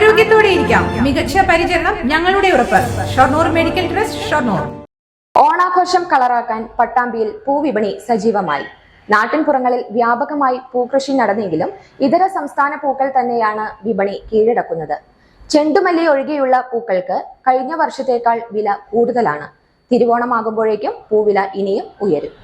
ആരോഗ്യത്തോടെ ഇരിക്കാം. മികച്ച പരിചരണം ഞങ്ങളുടെ ഉറപ്പ്. Shoranur medical trust Shoranur. ഓണാഘോഷം കളറാക്കാൻ പട്ടാമ്പിയിൽ പൂവിപണി സജീവമായി. നാട്ടിൻപുറങ്ങളിൽ വ്യാപകമായി പൂക്കൃഷി നടന്നെങ്കിലും ഇതര സംസ്ഥാന പൂക്കൾ തന്നെയാണ് വിപണി കീഴടക്കുന്നത്. ചെണ്ടുമല്ലി ഒഴികെയുള്ള പൂക്കൾക്ക് കഴിഞ്ഞ വർഷത്തേക്കാൾ വില കൂടുതലാണ്. തിരുവോണമാകുമ്പോഴേക്കും പൂവില ഇനിയും ഉയരും.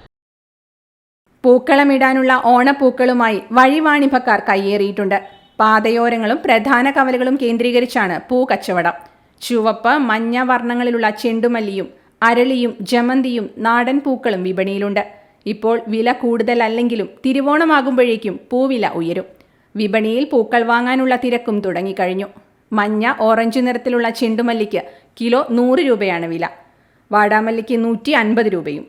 പൂക്കളമിടാനുള്ള ഓണപ്പൂക്കളുമായി വഴിവാണിഭക്കാർ കയ്യേറിയിട്ടുണ്ട്. പാതയോരങ്ങളും പ്രധാന കവലകളും കേന്ദ്രീകരിച്ചാണ് പൂക്കച്ചവടം കച്ചവടം. ചുവപ്പ് മഞ്ഞ വർണങ്ങളിലുള്ള ചെണ്ടുമല്ലിയും അരളിയും ജമന്തിയും നാടൻ പൂക്കളും വിപണിയിലുണ്ട്. ഇപ്പോൾ വില കൂടുതലല്ലെങ്കിലും തിരുവോണമാകുമ്പോഴേക്കും പൂവില ഉയരും. വിപണിയിൽ പൂക്കൾ വാങ്ങാനുള്ള തിരക്കും തുടങ്ങിക്കഴിഞ്ഞു. മഞ്ഞ ഓറഞ്ച് നിറത്തിലുള്ള ചെണ്ടുമല്ലിക്ക് കിലോ നൂറ് രൂപയാണ് വില. വാടാമല്ലിക്ക് നൂറ്റി അൻപത് രൂപയും.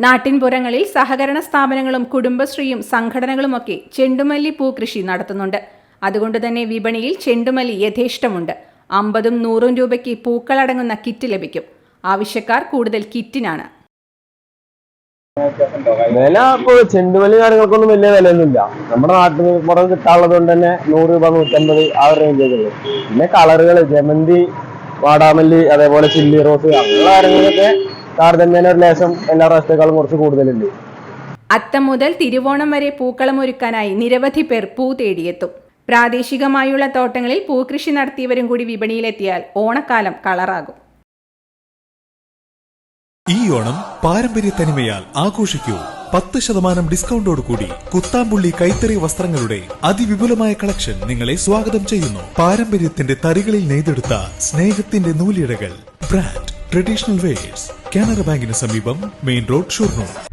നാട്ടിൻപുറങ്ങളിൽ സഹകരണ സ്ഥാപനങ്ങളും കുടുംബശ്രീയും സംഘടനകളുമൊക്കെ ചെണ്ടുമല്ലി പൂ കൃഷി നടത്തുന്നുണ്ട്. അതുകൊണ്ട് തന്നെ വിപണിയിൽ ചെണ്ടുമല്ലി യഥേഷ്ടമുണ്ട്. അമ്പതും നൂറും രൂപയ്ക്ക് പൂക്കളടങ്ങുന്ന കിറ്റ് ലഭിക്കും. ആവശ്യക്കാർ കൂടുതൽ കിറ്റിനാണ്. വില ഇപ്പോൾ ചെണ്ടുമല്ലി കാര്യങ്ങൾക്കൊന്നും വലിയ വിലയൊന്നുമില്ല. നമ്മുടെ നാട്ടിൽ പുറം കിട്ടാനുള്ളത് കൊണ്ട് തന്നെ നൂറ് രൂപ നൂറ്റമ്പത് ആ ഒരു റേഞ്ചൊക്കെ പിന്നെ കളറുകൾ ജമന്തി വാടാമല്ലി അതേപോലെ ചില്ലി റോസ് അങ്ങനെയുള്ള കാര്യങ്ങളൊക്കെ താരതമ്യേന ഒരു ലേശം എല്ലാ പ്രാവശ്യത്തെക്കാളും കുറച്ച് കൂടുതലുണ്ട്. അത്തം മുതൽ തിരുവോണം വരെ പൂക്കളം ഒരുക്കാനായി നിരവധി പേർ പൂ തേടിയെത്തും. പ്രാദേശികമായുള്ള തോട്ടങ്ങളിൽ പൂക്കൃഷി നടത്തിയവരും കൂടി വിപണിയിലെത്തിയാൽ ഓണക്കാലം കളറാകും. ഈ ഓണം പാരമ്പര്യ തനിമയാൽ ആഘോഷിക്കൂ. പത്ത് ശതമാനം ഡിസ്കൗണ്ടോട് കൂടി കുത്താമ്പുള്ളി കൈത്തറി വസ്ത്രങ്ങളുടെ അതിവിപുലമായ കളക്ഷൻ നിങ്ങളെ സ്വാഗതം ചെയ്യുന്നു. പാരമ്പര്യത്തിന്റെ തറികളിൽ നെയ്തെടുത്ത സ്നേഹത്തിന്റെ നൂലിഴകൾ. ബ്രാൻഡ് ട്രഡീഷണൽ വെയേഴ്സ് കാനറ ബാങ്കിന് സമീപം മെയിൻ റോഡ് ഷൊർണൂർ.